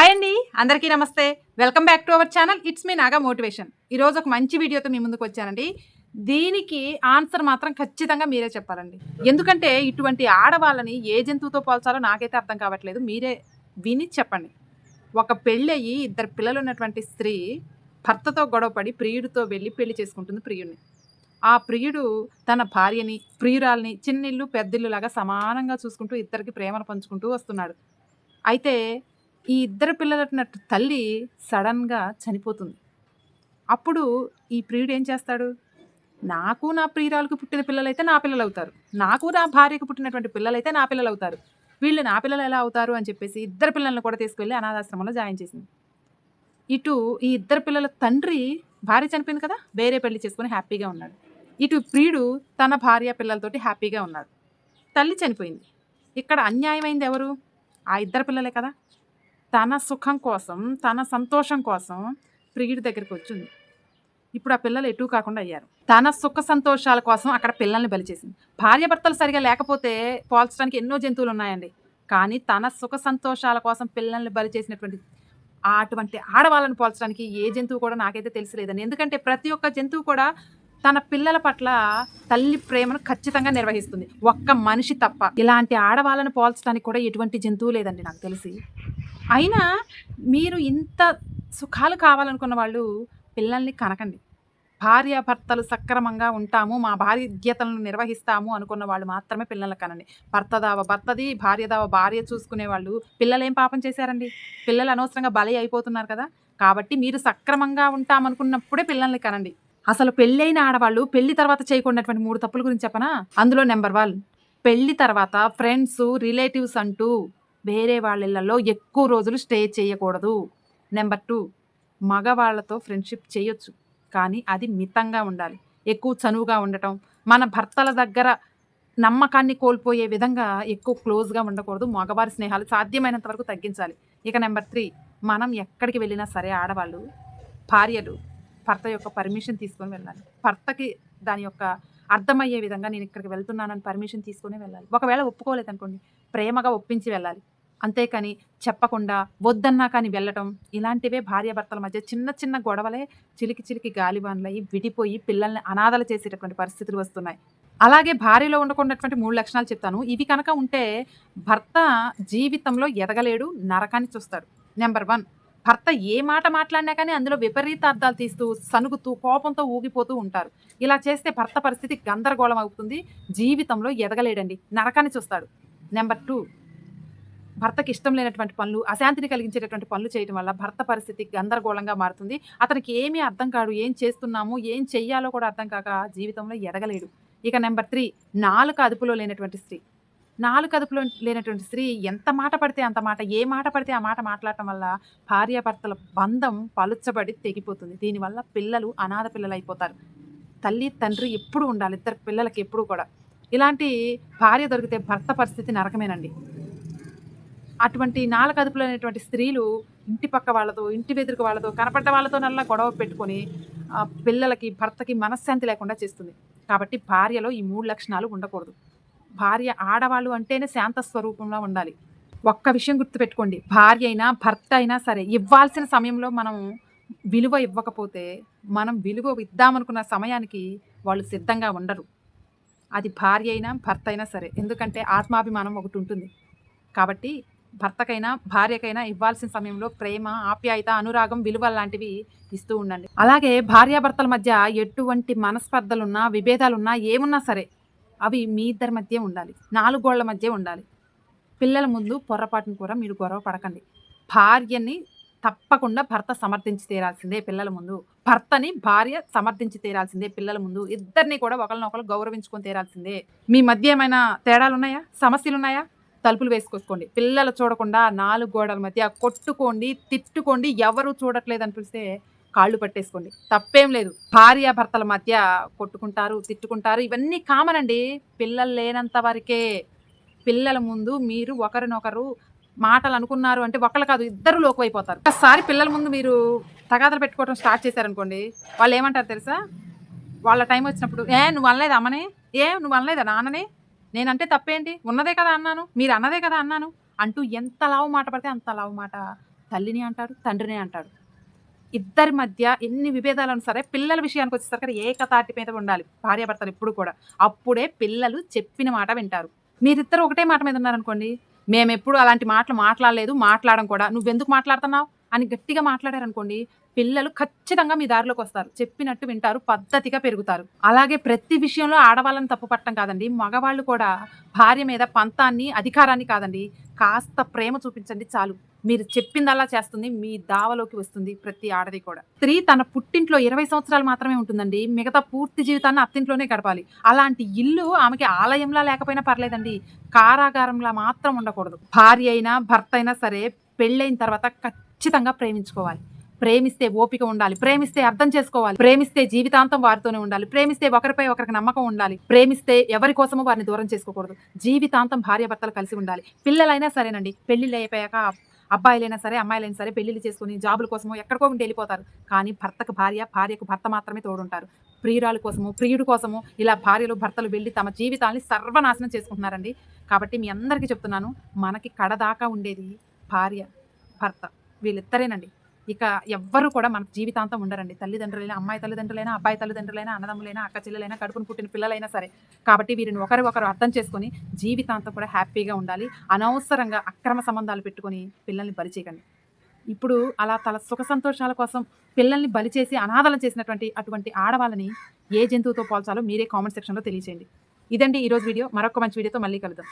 Hi అండి అందరికీ నమస్తే. Welcome back to our channel. It's me Naga motivation. ఈరోజు ఒక మంచి వీడియోతో మీ ముందుకు వచ్చానండి. దీనికి ఆన్సర్ మాత్రం ఖచ్చితంగా మీరే చెప్పాలండి. ఎందుకంటే ఇటువంటి ఆడవాళ్ళని ఏ జంతువుతో పోల్చాలో నాకైతే అర్థం కావట్లేదు. మీరే విని చెప్పండి. ఒక పెళ్ళయి ఇద్దరు పిల్లలు ఉన్నటువంటి స్త్రీ భర్తతో గొడవపడి ప్రియుడితో వెళ్ళి పెళ్ళి చేసుకుంటుంది ప్రియుడిని ఆ ప్రియుడు తన భార్యని ప్రియురాల్ని చిన్నిల్లు పెద్దిల్లు లాగా సమానంగా చూసుకుంటూ ఇద్దరికి ప్రేమను పంచుకుంటూ వస్తున్నాడు. అయితే ఈ ఇద్దరు పిల్లల తల్లి సడన్గా చనిపోతుంది. అప్పుడు ఈ ప్రియుడు ఏం చేస్తాడు? నాకు నా ప్రియురాలకు పుట్టిన పిల్లలైతే నా పిల్లలు అవుతారు నాకు నా భార్యకు పుట్టినటువంటి పిల్లలైతే నా పిల్లలు అవుతారు వీళ్ళు నా పిల్లలు ఎలా అవుతారు అని చెప్పేసి ఇద్దరు పిల్లల్ని కూడా తీసుకెళ్ళి అనాథాశ్రమంలో జాయిన్ చేసింది. ఇటు ఈ ఇద్దరు పిల్లల తండ్రి భార్య చనిపోయింది కదా? వేరే పెళ్ళి చేసుకుని హ్యాపీగా ఉన్నాడు. ఇటు ప్రియుడు తన భార్య పిల్లలతోటి హ్యాపీగా ఉన్నాడు. తల్లి చనిపోయింది. ఇక్కడ అన్యాయమైంది ఎవరు? ఆ ఇద్దరు పిల్లలే కదా? తన సుఖం కోసం తన సంతోషం కోసం ప్రియుడి దగ్గరికి వచ్చింది. ఇప్పుడు ఆ పిల్లలు ఎటు కాకుండా అయ్యారు. తన సుఖ సంతోషాల కోసం అక్కడ పిల్లల్ని బలి చేసింది. భార్యాభర్తలు సరిగా లేకపోతే పోల్చడానికి ఎన్నో జంతువులు ఉన్నాయండి. కానీ తన సుఖ సంతోషాల కోసం పిల్లల్ని బలి చేసినటువంటి అటువంటి ఆడవాళ్ళని పోల్చడానికి ఏ జంతువు కూడా నాకైతే తెలిసిలేదండి. ఎందుకంటే ప్రతి ఒక్క జంతువు కూడా తన పిల్లల పట్ల తల్లి ప్రేమను ఖచ్చితంగా నిర్వహిస్తుంది. ఒక్క మనిషి తప్ప. ఇలాంటి ఆడవాళ్ళను పోల్చడానికి కూడా ఎటువంటి జంతువు లేదండి నాకు తెలిసి. అయినా మీరు ఇంత సుఖాలు కావాలనుకున్న వాళ్ళు పిల్లల్ని కనకండి. భార్య భర్తలు సక్రమంగా ఉంటాము మా బాధ్యతలను నిర్వహిస్తాము అనుకున్న వాళ్ళు మాత్రమే పిల్లలు కనండి. భర్త దావ భర్తది భార్య దావ భార్య చూసుకునే వాళ్ళు పిల్లలు ఏం పాపం చేశారండి? పిల్లలు అనవసరంగా బలి అయిపోతున్నారు కదా? కాబట్టి మీరు సక్రమంగా ఉంటామనుకున్నప్పుడే పిల్లల్ని కనండి. అసలు పెళ్ళైన ఆడవాళ్ళు పెళ్ళి తర్వాత చేయకుండాటువంటి మూడు తప్పుల గురించి చెప్పనా? అందులో నెంబర్ వన్ పెళ్ళి తర్వాత ఫ్రెండ్స్ రిలేటివ్స్ అంటూ వేరే వాళ్ళ ఎక్కువ రోజులు స్టే చేయకూడదు. నెంబర్ టూ మగవాళ్ళతో ఫ్రెండ్షిప్ చేయొచ్చు. కానీ అది మితంగా ఉండాలి. ఎక్కువ చనువుగా ఉండటం మన భర్తల దగ్గర నమ్మకాన్ని కోల్పోయే విధంగా ఎక్కువ క్లోజ్గా ఉండకూడదు. మగవారి స్నేహాలు సాధ్యమైనంత వరకు తగ్గించాలి. ఇక నెంబర్ త్రీ మనం ఎక్కడికి వెళ్ళినా సరే ఆడవాళ్ళు భార్యలు భర్త యొక్క పర్మిషన్ తీసుకొని వెళ్ళాలి. భర్తకి దాని యొక్క అర్థమయ్యే విధంగా నేను ఇక్కడికి వెళ్తున్నానని పర్మిషన్ తీసుకొని వెళ్ళాలి. ఒకవేళ ఒప్పుకోలేదు అనుకోండి ప్రేమగా ఒప్పించి వెళ్ళాలి. అంతేకాని చెప్పకుండా వద్దన్నా కానీ వెళ్ళటం ఇలాంటివే భార్యాభర్తల మధ్య చిన్న చిన్న గొడవలే చిలికి చిలికి గాలిబాన్లయ్యి విడిపోయి పిల్లల్ని అనాథలు చేసేటటువంటి పరిస్థితులు వస్తున్నాయి. అలాగే భార్యలో ఉండకున్నటువంటి మూడు లక్షణాలు చెప్తాను. ఇవి కనుక ఉంటే భర్త జీవితంలో ఎదగలేడు నరకాన్ని చూస్తాడు. నెంబర్ వన్ భర్త ఏ మాట మాట్లాడినా కానీ అందులో విపరీత అర్థాలు తీస్తూ సనుగుతూ కోపంతో ఊగిపోతూ ఉంటారు. ఇలా చేస్తే భర్త పరిస్థితి గందరగోళం అవుతుంది. జీవితంలో ఎదగలేడండి నరకాన్ని చూస్తాడు. నెంబర్ టూ భర్తకి ఇష్టం లేనటువంటి పనులు అశాంతిని కలిగించేటటువంటి పనులు చేయడం వల్ల భర్త పరిస్థితి గందరగోళంగా మారుతుంది. అతనికి ఏమీ అర్థం కాడు ఏం చేస్తున్నాము ఏం చెయ్యాలో కూడా అర్థం కాక జీవితంలో ఎదగలేడు. ఇక నెంబర్ త్రీ నాలుక అదుపులో లేనటువంటి స్త్రీ. నాలుగు అదుపులో లేనటువంటి స్త్రీ ఎంత మాట పడితే అంత మాట ఏ మాట పడితే ఆ మాట మాట్లాడటం వల్ల భార్యాభర్తల బంధం పలుచబడి తెగిపోతుంది. దీనివల్ల పిల్లలు అనాథ పిల్లలు అయిపోతారు తల్లి తండ్రి ఎప్పుడు ఉండాలి ఇద్దరు పిల్లలకి ఎప్పుడు కూడా. ఇలాంటి భార్య దొరికితే భర్త పరిస్థితి నరకమేనండి. అటువంటి నాలుగు అదుపులో అనేటువంటి స్త్రీలు ఇంటి పక్క వాళ్ళతో ఇంటి వెదురుకు వాళ్ళతో కనపడ్డ వాళ్ళతో నల్లా గొడవ పెట్టుకొని పిల్లలకి భర్తకి మనశ్శాంతి లేకుండా చేస్తుంది. కాబట్టి భార్యలో ఈ మూడు లక్షణాలు ఉండకూడదు. భార్య ఆడవాళ్ళు అంటేనే శాంత స్వరూపంలో ఉండాలి. ఒక్క విషయం గుర్తుపెట్టుకోండి. భార్య అయినా భర్త అయినా సరే ఇవ్వాల్సిన సమయంలో మనం విలువ ఇవ్వకపోతే మనం విలువ ఇద్దామనుకున్న సమయానికి వాళ్ళు సిద్ధంగా ఉండరు. అది భార్య అయినా భర్త అయినా సరే. ఎందుకంటే ఆత్మాభిమానం ఒకటి ఉంటుంది. కాబట్టి భర్తకైనా భార్యకైనా ఇవ్వాల్సిన సమయంలో ప్రేమ ఆప్యాయత అనురాగం విలువ లాంటివి ఇస్తూ ఉండండి. అలాగే భార్యాభర్తల మధ్య ఎటువంటి మనస్పర్ధలున్నా విభేదాలున్నా ఏమున్నా సరే అవి మీ ఇద్దరి మధ్య ఉండాలి. నాలుగు గోళ్ళ మధ్య ఉండాలి. పిల్లల ముందు పొరపాటును కూడా మీరు గొడవ పడకండి. భార్యని తప్పకుండా భర్త సమర్థించి తీరాల్సిందే పిల్లల ముందు. భర్తని భార్య సమర్థించి తీరాల్సిందే పిల్లల ముందు. ఇద్దరిని కూడా ఒకరినొకరు గౌరవించుకొని తీరాల్సిందే. మీ మధ్య ఏమైనా తేడాలు ఉన్నాయా సమస్యలు ఉన్నాయా తలుపులు వేసుకొచ్చుకోండి. పిల్లలు చూడకుండా నాలుగు గోడల మధ్య కొట్టుకోండి తిట్టుకోండి ఎవరు చూడట్లేదు అనిపిస్తే కాళ్ళు పట్టేసుకోండి. తప్పేం లేదు. భార్య భర్తల మధ్య కొట్టుకుంటారు తిట్టుకుంటారు. ఇవన్నీ కామన్ అండి. పిల్లలు లేనంత వరకే. పిల్లల ముందు మీరు ఒకరినొకరు మాటలు అనుకున్నారు అంటే ఒకళ్ళు కాదు ఇద్దరు లోకువైపోతారు. ఒకసారి పిల్లల ముందు మీరు తగాదలు పెట్టుకోవడం స్టార్ట్ చేశారనుకోండి వాళ్ళు ఏమంటారు తెలుసా? వాళ్ళ టైం వచ్చినప్పుడు ఏ నువ్వు అనలేదు అమ్మనే? ఏ నువ్వు అనలేదా నాన్ననే? నేనంటే తప్పేంటి? ఉన్నదే కదా అన్నాను మీరు అన్నదే కదా అన్నాను అంటూ ఎంత లావు మాట పడితే అంత లావు మాట తల్లిని అంటాడు తండ్రిని అంటాడు. ఇద్దరి మధ్య ఎన్ని విభేదాలను సరే పిల్లల విషయానికి వచ్చేసరికి ఏకతాటి మీద ఉండాలి భార్యాభర్తలు ఎప్పుడు కూడా. అప్పుడే పిల్లలు చెప్పిన మాట వింటారు. మీరిద్దరు ఒకటే మాట మీద ఉన్నారనుకోండి మేము ఎప్పుడు అలాంటి మాటలు మాట్లాడలేదు మాట్లాడడం కూడా. నువ్వెందుకు మాట్లాడుతున్నావు? అని గట్టిగా మాట్లాడారనుకోండి పిల్లలు ఖచ్చితంగా మీ దారిలోకి వస్తారు. చెప్పినట్టు వింటారు పద్ధతిగా పెరుగుతారు. అలాగే ప్రతి విషయంలో ఆడవాళ్ళని తప్పు పట్టడం కాదండి. మగవాళ్ళు కూడా భార్య మీద పంతాన్ని అధికారాన్ని కాదండి. కాస్త ప్రేమ చూపించండి చాలు. మీరు చెప్పిందల్లా చేస్తుంది మీ దావలోకి వస్తుంది ప్రతి ఆడది కూడా. స్త్రీ తన పుట్టింట్లో ఇరవై సంవత్సరాలు మాత్రమే ఉంటుందండి. మిగతా పూర్తి జీవితాన్ని అత్తింట్లోనే గడపాలి. అలాంటి ఇల్లు ఆమెకి ఆలయంలా లేకపోయినా పర్లేదండి. కారాగారంలా మాత్రం ఉండకూడదు. భార్య అయినా భర్త అయినా సరే పెళ్ళైన తర్వాత ఖచ్చితంగా ప్రేమించుకోవాలి. ప్రేమిస్తే ఓపిక ఉండాలి. ప్రేమిస్తే అర్థం చేసుకోవాలి. ప్రేమిస్తే జీవితాంతం వారితోనే ఉండాలి. ప్రేమిస్తే ఒకరిపై ఒకరికి నమ్మకం ఉండాలి. ప్రేమిస్తే ఎవరి కోసమో వారిని దూరం చేసుకోకూడదు. జీవితాంతం భార్య భర్తలు కలిసి ఉండాలి. పిల్లలైనా సరేనండి. పెళ్ళిళ్ళు అయిపోయాక అబ్బాయిలైనా సరే అమ్మాయిలైనా సరే పెళ్ళిళ్ళు చేసుకుని జాబుల కోసమో ఎక్కడికో ఉండి వెళ్ళిపోతారు. కానీ భర్తకు భార్య భార్యకు భర్త మాత్రమే తోడుంటారు. ప్రియురాల కోసము ప్రియుడి కోసము ఇలా భార్యలు భర్తలు వెళ్ళి తమ జీవితాన్ని సర్వనాశనం చేసుకుంటున్నారండి. కాబట్టి మీ అందరికీ చెప్తున్నాను మనకి కడదాకా ఉండేది భార్య భర్త. వీళ్ళిద్దరేనండి. ఇక ఎవ్వరు కూడా మన జీవితాంతం ఉండరండి. తల్లిదండ్రులైనా అమ్మాయి తల్లిదండ్రులైనా అబ్బాయి తల్లిదండ్రులైనా అన్నదమ్ములైనా అక్క చెల్లెలైనా కడుపును పుట్టిన పిల్లలైనా సరే కాబట్టి వీరిని ఒకరి ఒకరు అర్థం చేసుకొని జీవితాంతం కూడా హ్యాపీగా ఉండాలి. అనవసరంగా అక్రమ సంబంధాలు పెట్టుకొని పిల్లల్ని బలి చేయకండి. ఇప్పుడు అలా తల సుఖ సంతోషాల కోసం పిల్లల్ని బలి చేసి అనాథలం చేసినటువంటి అటువంటి ఆడవాళ్ళని ఏ జంతువుతో పోల్చాలో మీరే కామెంట్ సెక్షన్లో తెలియచేయండి. ఇదండి ఈరోజు వీడియో. మరొక మంచి వీడియోతో మళ్ళీ కలుద్దాం.